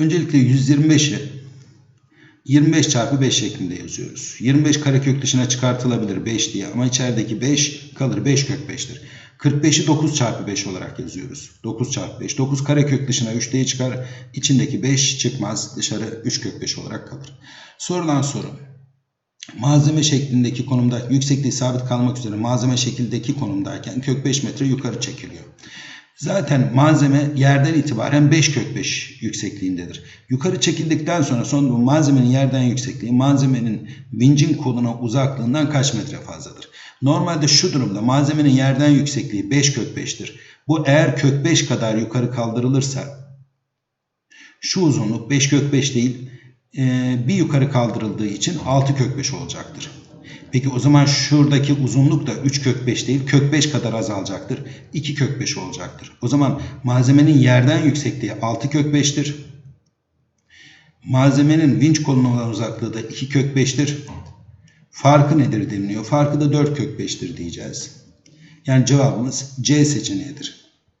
Öncelikle 125'i 25 çarpı 5 şeklinde yazıyoruz. 25 karekök dışına çıkartılabilir 5 diye ama içerideki 5 kalır 5 kök 5'tir. 45'i 9 çarpı 5 olarak yazıyoruz. 9 çarpı 5. 9 karekök dışına 3 diye çıkar. İçindeki 5 çıkmaz. Dışarı 3 kök 5 olarak kalır. Sorulan soru. Malzeme şeklindeki konumda yüksekliği sabit kalmak üzere malzeme şekildeki konumdayken kök 5 metre yukarı çekiliyor. Zaten malzeme yerden itibaren 5 kök 5 yüksekliğindedir. Yukarı çekildikten sonra son bu malzemenin yerden yüksekliği malzemenin vincin koluna uzaklığından kaç metre fazladır? Normalde şu durumda malzemenin yerden yüksekliği 5 kök 5'tir. Bu eğer kök 5 kadar yukarı kaldırılırsa şu uzunluk 5 kök 5 değil bir yukarı kaldırıldığı için 6 kök 5 olacaktır. Peki o zaman şuradaki uzunluk da 3 kök 5 değil kök 5 kadar azalacaktır. 2 kök 5 olacaktır. O zaman malzemenin yerden yüksekliği 6 kök 5'tir. Malzemenin vinç koluna olan uzaklığı da 2 kök 5'tir. Farkı nedir deniliyor? Farkı da 4 kök 5'tir diyeceğiz. Yani cevabımız C seçeneğidir.